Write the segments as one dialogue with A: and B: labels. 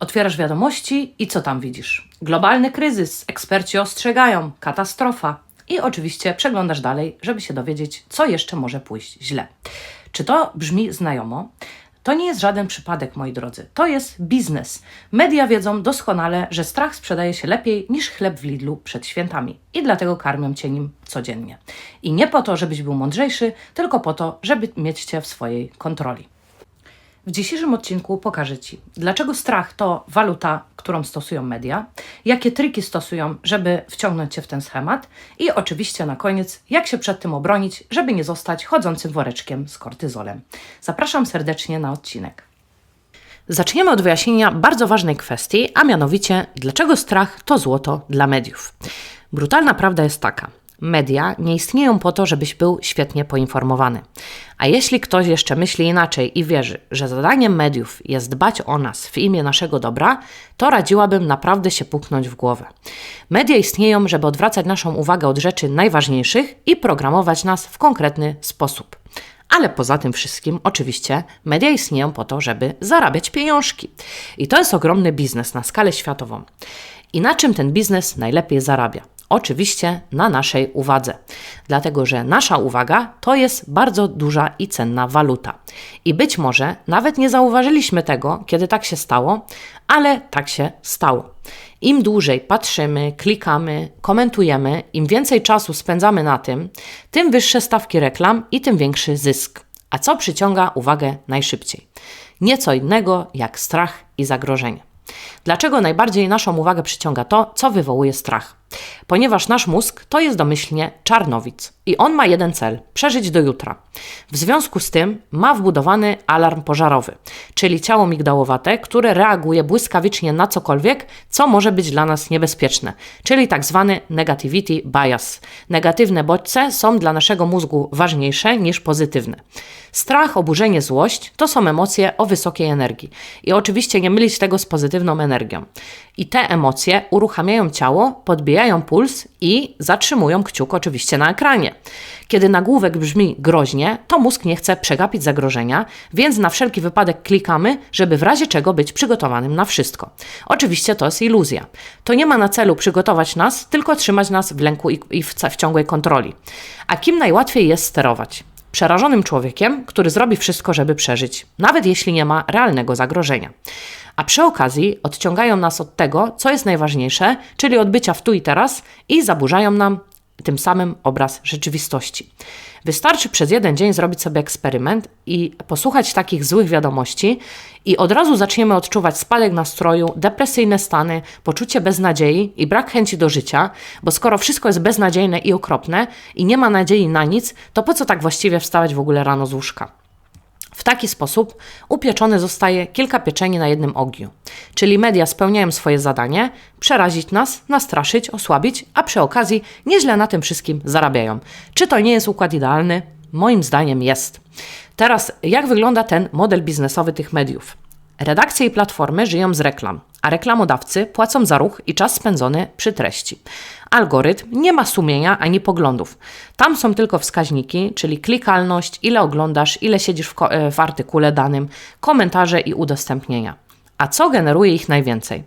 A: Otwierasz wiadomości i co tam widzisz? Globalny kryzys, eksperci ostrzegają, katastrofa. I oczywiście przeglądasz dalej, żeby się dowiedzieć, co jeszcze może pójść źle. Czy to brzmi znajomo? To nie jest żaden przypadek, moi drodzy. To jest biznes. Media wiedzą doskonale, że strach sprzedaje się lepiej niż chleb w Lidlu przed świętami. I dlatego karmią cię nim codziennie. I nie po to, żebyś był mądrzejszy, tylko po to, żeby mieć cię w swojej kontroli. W dzisiejszym odcinku pokażę Ci, dlaczego strach to waluta, którą stosują media, jakie triki stosują, żeby wciągnąć Cię w ten schemat i oczywiście na koniec, jak się przed tym obronić, żeby nie zostać chodzącym woreczkiem z kortyzolem. Zapraszam serdecznie na odcinek. Zaczniemy od wyjaśnienia bardzo ważnej kwestii, a mianowicie, dlaczego strach to złoto dla mediów. Brutalna prawda jest taka – Media nie istnieją po to, żebyś był świetnie poinformowany. A jeśli ktoś jeszcze myśli inaczej i wierzy, że zadaniem mediów jest dbać o nas w imię naszego dobra, to radziłabym naprawdę się puknąć w głowę. Media istnieją, żeby odwracać naszą uwagę od rzeczy najważniejszych i programować nas w konkretny sposób. Ale poza tym wszystkim, oczywiście, media istnieją po to, żeby zarabiać pieniążki. I to jest ogromny biznes na skalę światową. I na czym ten biznes najlepiej zarabia? Oczywiście na naszej uwadze, dlatego że nasza uwaga to jest bardzo duża i cenna waluta. I być może nawet nie zauważyliśmy tego, kiedy tak się stało, ale tak się stało. Im dłużej patrzymy, klikamy, komentujemy, im więcej czasu spędzamy na tym, tym wyższe stawki reklam i tym większy zysk. A co przyciąga uwagę najszybciej? Nieco innego jak strach i zagrożenie. Dlaczego najbardziej naszą uwagę przyciąga to, co wywołuje strach? Ponieważ nasz mózg to jest domyślnie czarnowic i on ma jeden cel przeżyć do jutra. W związku z tym ma wbudowany alarm pożarowy, czyli ciało migdałowate, które reaguje błyskawicznie na cokolwiek, co może być dla nas niebezpieczne, czyli tak zwany negativity bias. Negatywne bodźce są dla naszego mózgu ważniejsze niż pozytywne. Strach, oburzenie, złość to są emocje o wysokiej energii. I oczywiście nie mylić tego z pozytywną energią. I te emocje uruchamiają ciało, podbijają puls i zatrzymują kciuk oczywiście na ekranie. Kiedy nagłówek brzmi groźnie, to mózg nie chce przegapić zagrożenia, więc na wszelki wypadek klikamy, żeby w razie czego być przygotowanym na wszystko. Oczywiście to jest iluzja. To nie ma na celu przygotować nas, tylko trzymać nas w lęku i w, w ciągłej kontroli. A kim najłatwiej jest sterować? przerażonym człowiekiem, który zrobi wszystko, żeby przeżyć, nawet jeśli nie ma realnego zagrożenia. A przy okazji odciągają nas od tego, co jest najważniejsze, czyli od bycia w tu i teraz i zaburzają nam tym samym obraz rzeczywistości. Wystarczy przez jeden dzień zrobić sobie eksperyment i posłuchać takich złych wiadomości, i od razu zaczniemy odczuwać spadek nastroju, depresyjne stany, poczucie beznadziei i brak chęci do życia, bo skoro wszystko jest beznadziejne i okropne i nie ma nadziei na nic, to po co tak właściwie wstawać w ogóle rano z łóżka? W taki sposób upieczone zostaje kilka pieczeni na jednym ogniu. Czyli media spełniają swoje zadanie przerazić nas, nastraszyć, osłabić, a przy okazji nieźle na tym wszystkim zarabiają. Czy to nie jest układ idealny? Moim zdaniem jest. Teraz, jak wygląda ten model biznesowy tych mediów? Redakcje i platformy żyją z reklam, a reklamodawcy płacą za ruch i czas spędzony przy treści. Algorytm nie ma sumienia ani poglądów. Tam są tylko wskaźniki, czyli klikalność, ile oglądasz, ile siedzisz w, e, w artykule danym, komentarze i udostępnienia. A co generuje ich najwięcej?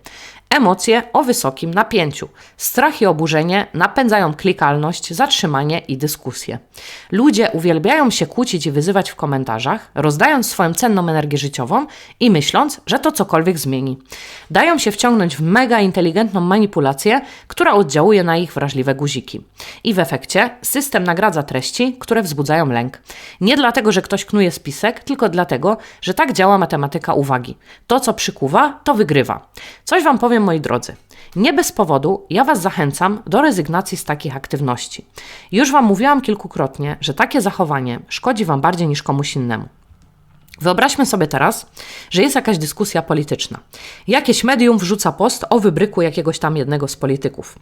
A: Emocje o wysokim napięciu. Strach i oburzenie napędzają klikalność, zatrzymanie i dyskusję. Ludzie uwielbiają się kłócić i wyzywać w komentarzach, rozdając swoją cenną energię życiową i myśląc, że to cokolwiek zmieni. Dają się wciągnąć w mega inteligentną manipulację, która oddziałuje na ich wrażliwe guziki. I w efekcie system nagradza treści, które wzbudzają lęk. Nie dlatego, że ktoś knuje spisek, tylko dlatego, że tak działa matematyka uwagi. To, co przykuwa, to wygrywa. Coś Wam powiem moi drodzy, nie bez powodu ja Was zachęcam do rezygnacji z takich aktywności. Już Wam mówiłam kilkukrotnie, że takie zachowanie szkodzi Wam bardziej niż komuś innemu. Wyobraźmy sobie teraz, że jest jakaś dyskusja polityczna. Jakieś medium wrzuca post o wybryku jakiegoś tam jednego z polityków.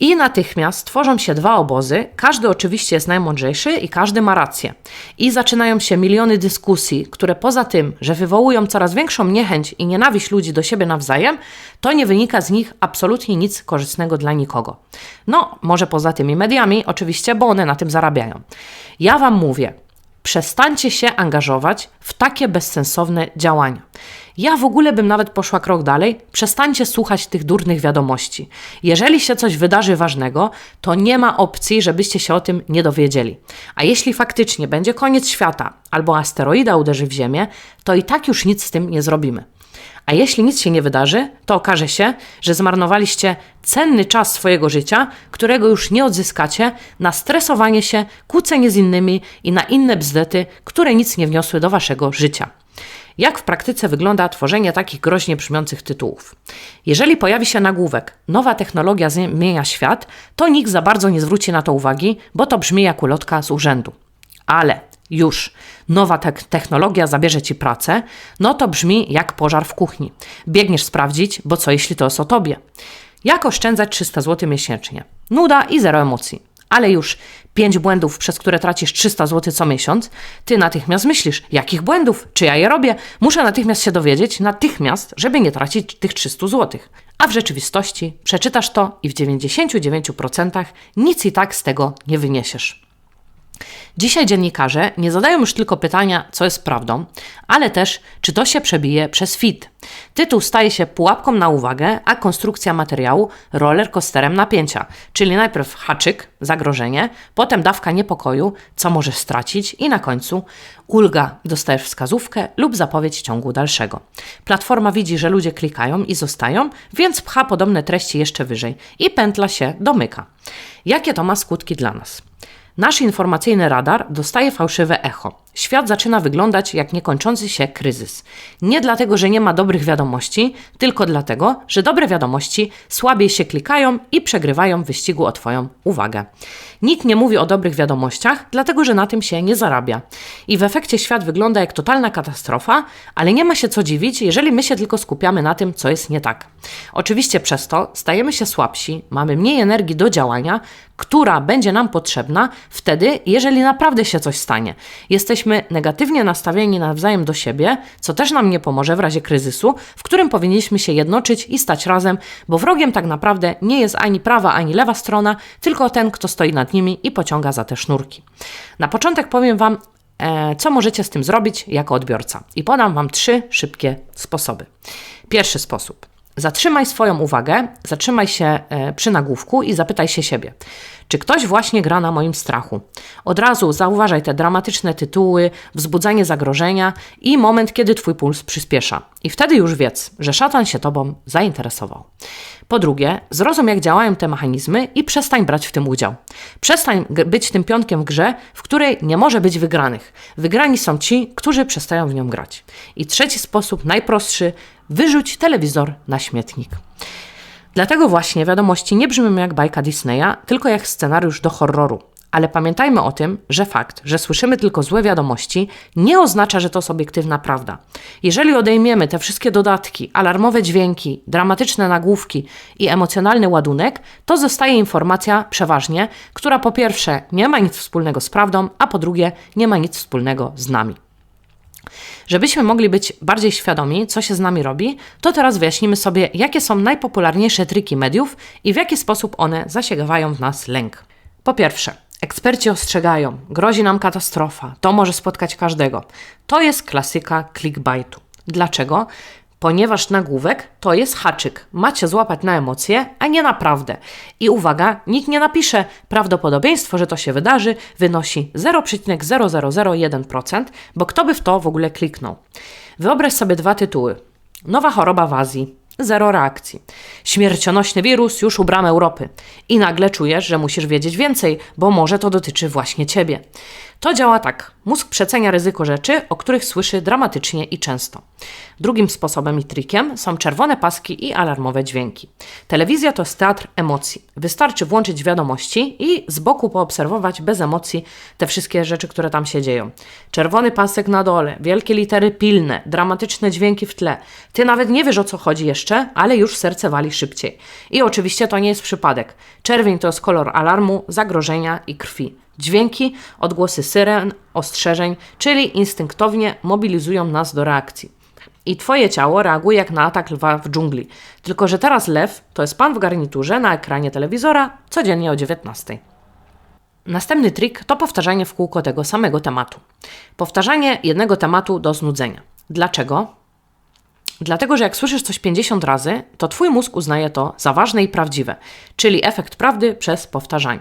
A: I natychmiast tworzą się dwa obozy, każdy oczywiście jest najmądrzejszy i każdy ma rację. I zaczynają się miliony dyskusji, które poza tym, że wywołują coraz większą niechęć i nienawiść ludzi do siebie nawzajem, to nie wynika z nich absolutnie nic korzystnego dla nikogo. No, może poza tymi mediami, oczywiście, bo one na tym zarabiają. Ja Wam mówię, przestańcie się angażować w takie bezsensowne działania. Ja w ogóle bym nawet poszła krok dalej. Przestańcie słuchać tych durnych wiadomości. Jeżeli się coś wydarzy ważnego, to nie ma opcji, żebyście się o tym nie dowiedzieli. A jeśli faktycznie będzie koniec świata albo asteroida uderzy w Ziemię, to i tak już nic z tym nie zrobimy. A jeśli nic się nie wydarzy, to okaże się, że zmarnowaliście cenny czas swojego życia, którego już nie odzyskacie, na stresowanie się, kłócenie z innymi i na inne bzdety, które nic nie wniosły do waszego życia. Jak w praktyce wygląda tworzenie takich groźnie brzmiących tytułów? Jeżeli pojawi się nagłówek Nowa technologia zmienia świat, to nikt za bardzo nie zwróci na to uwagi, bo to brzmi jak ulotka z urzędu. Ale już nowa te technologia zabierze ci pracę, no to brzmi jak pożar w kuchni. Biegniesz sprawdzić, bo co jeśli to jest o tobie? Jak oszczędzać 300 zł miesięcznie? Nuda i zero emocji. Ale już 5 błędów, przez które tracisz 300 zł co miesiąc, ty natychmiast myślisz, jakich błędów, czy ja je robię? Muszę natychmiast się dowiedzieć, natychmiast, żeby nie tracić tych 300 zł. A w rzeczywistości przeczytasz to i w 99% nic i tak z tego nie wyniesiesz. Dzisiaj dziennikarze nie zadają już tylko pytania, co jest prawdą, ale też, czy to się przebije przez fit. Tytuł staje się pułapką na uwagę, a konstrukcja materiału roller coasterem napięcia, czyli najpierw haczyk, zagrożenie, potem dawka niepokoju, co możesz stracić i na końcu ulga, dostajesz wskazówkę lub zapowiedź ciągu dalszego. Platforma widzi, że ludzie klikają i zostają, więc pcha podobne treści jeszcze wyżej i pętla się domyka. Jakie to ma skutki dla nas? Nasz informacyjny radar dostaje fałszywe echo. Świat zaczyna wyglądać jak niekończący się kryzys. Nie dlatego, że nie ma dobrych wiadomości, tylko dlatego, że dobre wiadomości słabiej się klikają i przegrywają w wyścigu o Twoją uwagę. Nikt nie mówi o dobrych wiadomościach, dlatego że na tym się nie zarabia. I w efekcie świat wygląda jak totalna katastrofa, ale nie ma się co dziwić, jeżeli my się tylko skupiamy na tym, co jest nie tak. Oczywiście przez to stajemy się słabsi, mamy mniej energii do działania, która będzie nam potrzebna wtedy, jeżeli naprawdę się coś stanie. Jesteśmy negatywnie nastawieni nawzajem do siebie, co też nam nie pomoże w razie kryzysu, w którym powinniśmy się jednoczyć i stać razem, bo wrogiem tak naprawdę nie jest ani prawa, ani lewa strona, tylko ten, kto stoi nad nimi i pociąga za te sznurki. Na początek powiem Wam, e, co możecie z tym zrobić jako odbiorca. I podam Wam trzy szybkie sposoby. Pierwszy sposób. Zatrzymaj swoją uwagę, zatrzymaj się e, przy nagłówku i zapytaj się siebie, czy ktoś właśnie gra na moim strachu. Od razu zauważaj te dramatyczne tytuły, wzbudzanie zagrożenia i moment, kiedy twój puls przyspiesza. I wtedy już wiedz, że szatan się tobą zainteresował. Po drugie, zrozum jak działają te mechanizmy i przestań brać w tym udział. Przestań być tym pionkiem w grze, w której nie może być wygranych. Wygrani są ci, którzy przestają w nią grać. I trzeci sposób, najprostszy, wyrzuć telewizor na śmietnik. Dlatego właśnie wiadomości nie brzmią jak bajka Disneya, tylko jak scenariusz do horroru. Ale pamiętajmy o tym, że fakt, że słyszymy tylko złe wiadomości, nie oznacza, że to jest obiektywna prawda. Jeżeli odejmiemy te wszystkie dodatki, alarmowe dźwięki, dramatyczne nagłówki i emocjonalny ładunek, to zostaje informacja przeważnie, która po pierwsze nie ma nic wspólnego z prawdą, a po drugie nie ma nic wspólnego z nami. Żebyśmy mogli być bardziej świadomi, co się z nami robi, to teraz wyjaśnimy sobie, jakie są najpopularniejsze triki mediów i w jaki sposób one zasiegają w nas lęk. Po pierwsze, eksperci ostrzegają, grozi nam katastrofa, to może spotkać każdego. To jest klasyka clickbaitu. Dlaczego? Ponieważ nagłówek to jest haczyk. Macie złapać na emocje, a nie naprawdę. I uwaga, nikt nie napisze, prawdopodobieństwo, że to się wydarzy, wynosi 0,0001%, bo kto by w to w ogóle kliknął? Wyobraź sobie dwa tytuły. Nowa choroba w Azji. Zero reakcji. Śmiercionośny wirus już u bram Europy. I nagle czujesz, że musisz wiedzieć więcej, bo może to dotyczy właśnie ciebie. To działa tak. Mózg przecenia ryzyko rzeczy, o których słyszy dramatycznie i często. Drugim sposobem i trikiem są czerwone paski i alarmowe dźwięki. Telewizja to teatr emocji. Wystarczy włączyć wiadomości i z boku poobserwować bez emocji te wszystkie rzeczy, które tam się dzieją. Czerwony pasek na dole, wielkie litery pilne, dramatyczne dźwięki w tle. Ty nawet nie wiesz o co chodzi jeszcze, ale już serce wali szybciej. I oczywiście to nie jest przypadek. Czerwień to jest kolor alarmu, zagrożenia i krwi. Dźwięki, odgłosy syren, ostrzeżeń, czyli instynktownie mobilizują nas do reakcji. I twoje ciało reaguje jak na atak lwa w dżungli. Tylko, że teraz lew to jest pan w garniturze na ekranie telewizora codziennie o 19. Następny trik to powtarzanie w kółko tego samego tematu. Powtarzanie jednego tematu do znudzenia. Dlaczego? Dlatego, że jak słyszysz coś 50 razy, to twój mózg uznaje to za ważne i prawdziwe, czyli efekt prawdy przez powtarzanie.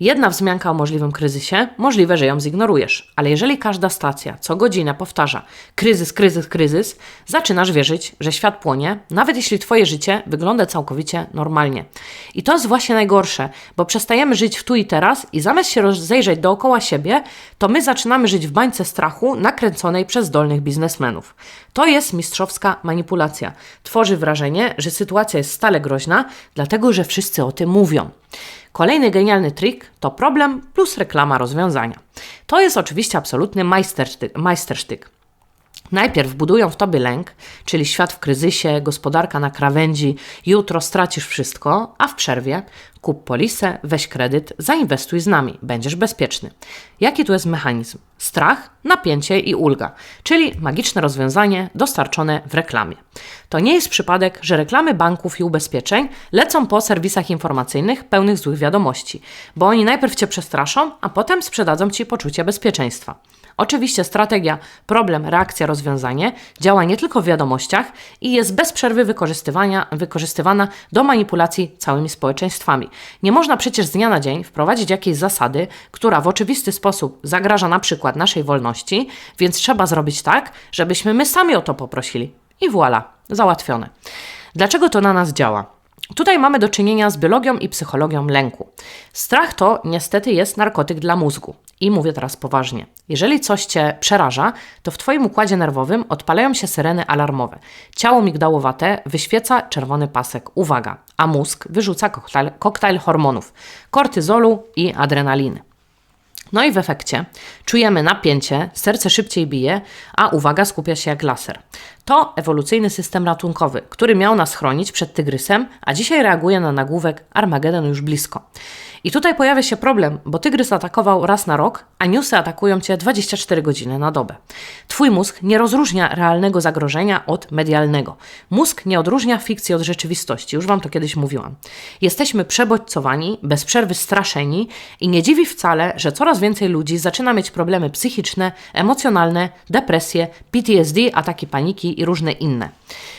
A: Jedna wzmianka o możliwym kryzysie, możliwe, że ją zignorujesz, ale jeżeli każda stacja co godzinę powtarza kryzys, kryzys, kryzys, zaczynasz wierzyć, że świat płonie, nawet jeśli twoje życie wygląda całkowicie normalnie. I to jest właśnie najgorsze, bo przestajemy żyć w tu i teraz i zamiast się rozejrzeć dookoła siebie, to my zaczynamy żyć w bańce strachu nakręconej przez zdolnych biznesmenów. To jest mistrzowska manipulacja. Tworzy wrażenie, że sytuacja jest stale groźna, dlatego że wszyscy o tym mówią. Kolejny genialny trik to problem plus reklama rozwiązania. To jest oczywiście absolutny majstersztyk. majstersztyk. Najpierw budują w tobie lęk, czyli świat w kryzysie, gospodarka na krawędzi, jutro stracisz wszystko, a w przerwie kup polisę, weź kredyt, zainwestuj z nami, będziesz bezpieczny. Jaki tu jest mechanizm? Strach, napięcie i ulga, czyli magiczne rozwiązanie dostarczone w reklamie. To nie jest przypadek, że reklamy banków i ubezpieczeń lecą po serwisach informacyjnych pełnych złych wiadomości, bo oni najpierw cię przestraszą, a potem sprzedadzą ci poczucie bezpieczeństwa. Oczywiście strategia problem, reakcja, rozwiązanie działa nie tylko w wiadomościach i jest bez przerwy wykorzystywana do manipulacji całymi społeczeństwami. Nie można przecież z dnia na dzień wprowadzić jakiejś zasady, która w oczywisty sposób zagraża na przykład naszej wolności, więc trzeba zrobić tak, żebyśmy my sami o to poprosili. I voilà, załatwione. Dlaczego to na nas działa? Tutaj mamy do czynienia z biologią i psychologią lęku. Strach to niestety jest narkotyk dla mózgu. I mówię teraz poważnie. Jeżeli coś cię przeraża, to w twoim układzie nerwowym odpalają się syreny alarmowe. Ciało migdałowate wyświeca czerwony pasek. Uwaga! A mózg wyrzuca koktajl, koktajl hormonów kortyzolu i adrenaliny. No i w efekcie czujemy napięcie, serce szybciej bije, a uwaga skupia się jak laser. To ewolucyjny system ratunkowy, który miał nas chronić przed tygrysem, a dzisiaj reaguje na nagłówek Armagedon już blisko. I tutaj pojawia się problem, bo tygrys atakował raz na rok, a newsy atakują cię 24 godziny na dobę. Twój mózg nie rozróżnia realnego zagrożenia od medialnego. Mózg nie odróżnia fikcji od rzeczywistości, już wam to kiedyś mówiłam. Jesteśmy przebodźcowani, bez przerwy straszeni i nie dziwi wcale, że coraz więcej ludzi zaczyna mieć problemy psychiczne, emocjonalne, depresje, PTSD, ataki paniki i różne inne.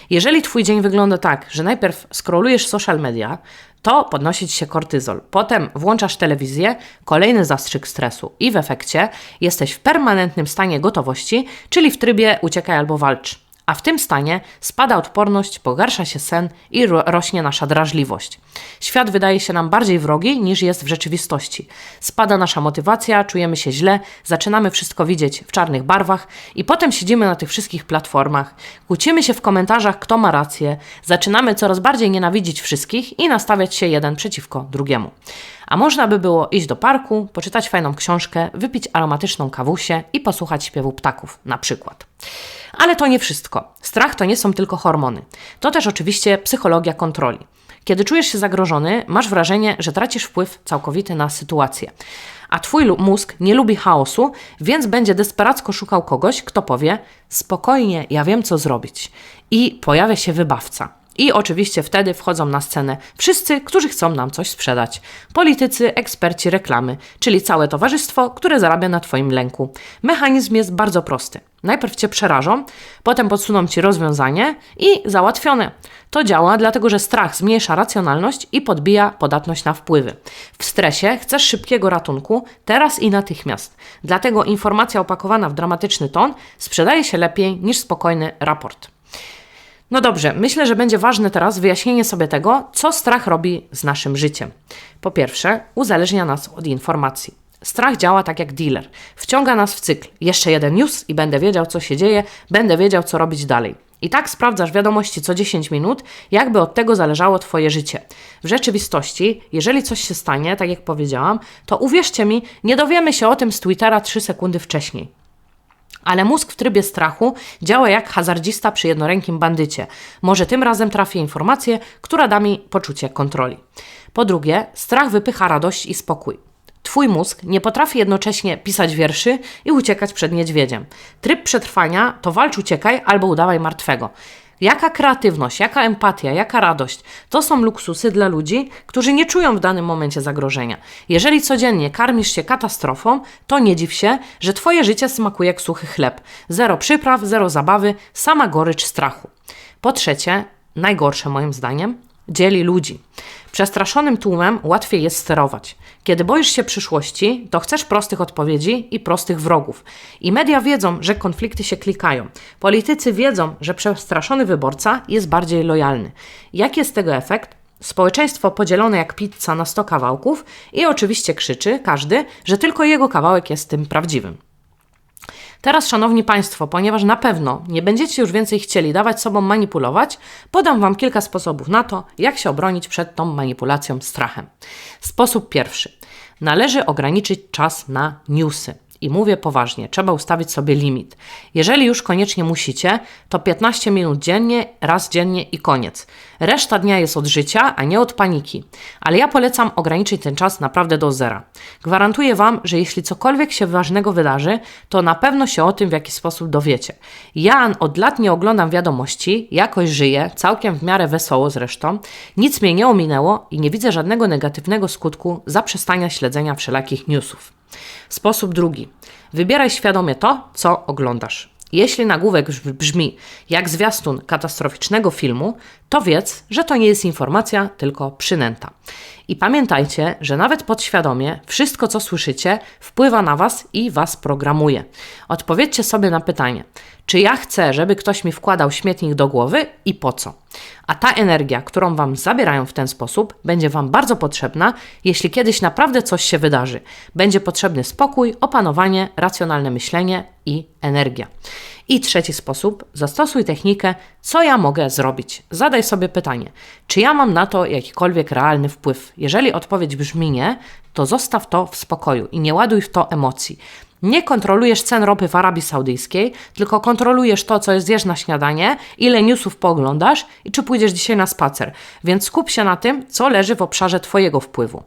A: Jeżeli Twój dzień wygląda tak, że najpierw scrollujesz social media, to podnosi ci się kortyzol. Potem włączasz telewizję, kolejny zastrzyk stresu i w efekcie jesteś w permanentnym stanie gotowości, czyli w trybie uciekaj albo walcz a w tym stanie spada odporność, pogarsza się sen i ro rośnie nasza drażliwość. Świat wydaje się nam bardziej wrogi niż jest w rzeczywistości. Spada nasza motywacja, czujemy się źle, zaczynamy wszystko widzieć w czarnych barwach i potem siedzimy na tych wszystkich platformach, kłócimy się w komentarzach, kto ma rację, zaczynamy coraz bardziej nienawidzić wszystkich i nastawiać się jeden przeciwko drugiemu. A można by było iść do parku, poczytać fajną książkę, wypić aromatyczną kawusię i posłuchać śpiewu ptaków, na przykład. Ale to nie wszystko. Strach to nie są tylko hormony. To też oczywiście psychologia kontroli. Kiedy czujesz się zagrożony, masz wrażenie, że tracisz wpływ całkowity na sytuację. A twój mózg nie lubi chaosu, więc będzie desperacko szukał kogoś, kto powie: Spokojnie, ja wiem co zrobić. I pojawia się wybawca. I oczywiście wtedy wchodzą na scenę wszyscy, którzy chcą nam coś sprzedać. Politycy, eksperci, reklamy, czyli całe towarzystwo, które zarabia na Twoim lęku. Mechanizm jest bardzo prosty. Najpierw Cię przerażą, potem podsuną Ci rozwiązanie i załatwione. To działa dlatego, że strach zmniejsza racjonalność i podbija podatność na wpływy. W stresie chcesz szybkiego ratunku, teraz i natychmiast. Dlatego informacja opakowana w dramatyczny ton sprzedaje się lepiej niż spokojny raport. No dobrze, myślę, że będzie ważne teraz wyjaśnienie sobie tego, co strach robi z naszym życiem. Po pierwsze, uzależnia nas od informacji. Strach działa tak jak dealer. Wciąga nas w cykl. Jeszcze jeden news i będę wiedział, co się dzieje, będę wiedział, co robić dalej. I tak sprawdzasz wiadomości co 10 minut, jakby od tego zależało Twoje życie. W rzeczywistości, jeżeli coś się stanie, tak jak powiedziałam, to uwierzcie mi, nie dowiemy się o tym z Twittera 3 sekundy wcześniej. Ale mózg w trybie strachu działa jak hazardzista przy jednorękim bandycie. Może tym razem trafi informację, która da mi poczucie kontroli. Po drugie, strach wypycha radość i spokój. Twój mózg nie potrafi jednocześnie pisać wierszy i uciekać przed niedźwiedziem. Tryb przetrwania to walcz, uciekaj albo udawaj martwego. Jaka kreatywność, jaka empatia, jaka radość to są luksusy dla ludzi, którzy nie czują w danym momencie zagrożenia. Jeżeli codziennie karmisz się katastrofą, to nie dziw się, że Twoje życie smakuje jak suchy chleb. Zero przypraw, zero zabawy, sama gorycz strachu. Po trzecie, najgorsze moim zdaniem, dzieli ludzi. Przestraszonym tłumem łatwiej jest sterować. Kiedy boisz się przyszłości, to chcesz prostych odpowiedzi i prostych wrogów. I media wiedzą, że konflikty się klikają. Politycy wiedzą, że przestraszony wyborca jest bardziej lojalny. Jaki jest tego efekt? Społeczeństwo podzielone jak pizza na 100 kawałków i oczywiście krzyczy każdy, że tylko jego kawałek jest tym prawdziwym. Teraz, Szanowni Państwo, ponieważ na pewno nie będziecie już więcej chcieli dawać sobą manipulować, podam Wam kilka sposobów na to, jak się obronić przed tą manipulacją strachem. Sposób pierwszy. Należy ograniczyć czas na newsy. I mówię poważnie, trzeba ustawić sobie limit. Jeżeli już koniecznie musicie, to 15 minut dziennie, raz dziennie i koniec. Reszta dnia jest od życia, a nie od paniki. Ale ja polecam ograniczyć ten czas naprawdę do zera. Gwarantuję Wam, że jeśli cokolwiek się ważnego wydarzy, to na pewno się o tym w jakiś sposób dowiecie. Ja od lat nie oglądam wiadomości, jakoś żyję, całkiem w miarę wesoło zresztą. Nic mnie nie ominęło i nie widzę żadnego negatywnego skutku zaprzestania śledzenia wszelakich newsów. Sposób drugi. Wybieraj świadomie to, co oglądasz. Jeśli nagłówek brzmi jak zwiastun katastroficznego filmu, to wiedz, że to nie jest informacja, tylko przynęta. I pamiętajcie, że nawet podświadomie wszystko, co słyszycie, wpływa na Was i Was programuje. Odpowiedzcie sobie na pytanie, czy ja chcę, żeby ktoś mi wkładał śmietnik do głowy i po co? A ta energia, którą Wam zabierają w ten sposób, będzie Wam bardzo potrzebna, jeśli kiedyś naprawdę coś się wydarzy. Będzie potrzebny spokój, opanowanie, racjonalne myślenie i energia. I trzeci sposób, zastosuj technikę, co ja mogę zrobić. Zadaj sobie pytanie, czy ja mam na to jakikolwiek realny wpływ. Jeżeli odpowiedź brzmi nie, to zostaw to w spokoju i nie ładuj w to emocji. Nie kontrolujesz cen ropy w Arabii Saudyjskiej, tylko kontrolujesz to, co zjesz na śniadanie, ile newsów pooglądasz i czy pójdziesz dzisiaj na spacer. Więc skup się na tym, co leży w obszarze Twojego wpływu.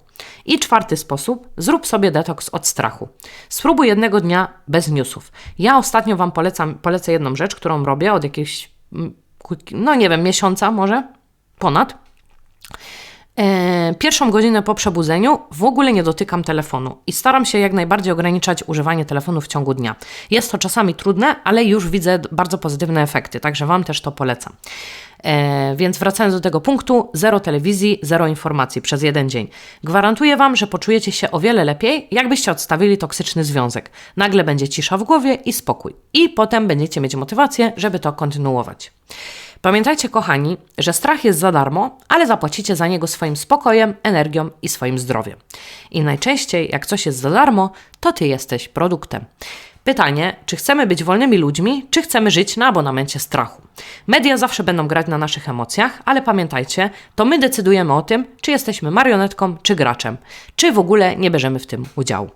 A: I czwarty sposób, zrób sobie detoks od strachu. Spróbuj jednego dnia bez newsów. Ja ostatnio Wam polecam, polecę jedną rzecz, którą robię od jakiegoś, mm, no nie wiem, miesiąca może, ponad. E, pierwszą godzinę po przebudzeniu w ogóle nie dotykam telefonu i staram się jak najbardziej ograniczać używanie telefonu w ciągu dnia. Jest to czasami trudne, ale już widzę bardzo pozytywne efekty, także Wam też to polecam. E, więc wracając do tego punktu, zero telewizji, zero informacji przez jeden dzień. Gwarantuję Wam, że poczujecie się o wiele lepiej, jakbyście odstawili toksyczny związek. Nagle będzie cisza w głowie i spokój. I potem będziecie mieć motywację, żeby to kontynuować. Pamiętajcie, kochani, że strach jest za darmo, ale zapłacicie za niego swoim spokojem, energią i swoim zdrowiem. I najczęściej, jak coś jest za darmo, to ty jesteś produktem. Pytanie, czy chcemy być wolnymi ludźmi, czy chcemy żyć na abonamencie strachu? Media zawsze będą grać na naszych emocjach, ale pamiętajcie, to my decydujemy o tym, czy jesteśmy marionetką, czy graczem, czy w ogóle nie bierzemy w tym udziału.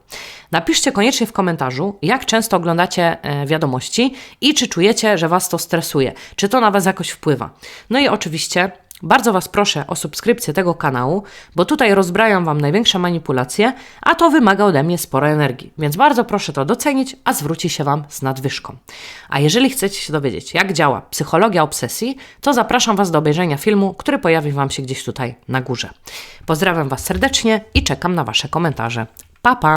A: Napiszcie koniecznie w komentarzu, jak często oglądacie e, wiadomości i czy czujecie, że Was to stresuje, czy to na Was jakoś wpływa. No i oczywiście bardzo Was proszę o subskrypcję tego kanału, bo tutaj rozbrajam Wam największe manipulacje, a to wymaga ode mnie sporo energii, więc bardzo proszę to docenić, a zwróci się Wam z nadwyżką. A jeżeli chcecie się dowiedzieć, jak działa psychologia obsesji, to zapraszam Was do obejrzenia filmu, który pojawi Wam się gdzieś tutaj na górze. Pozdrawiam Was serdecznie i czekam na Wasze komentarze. Pa, pa!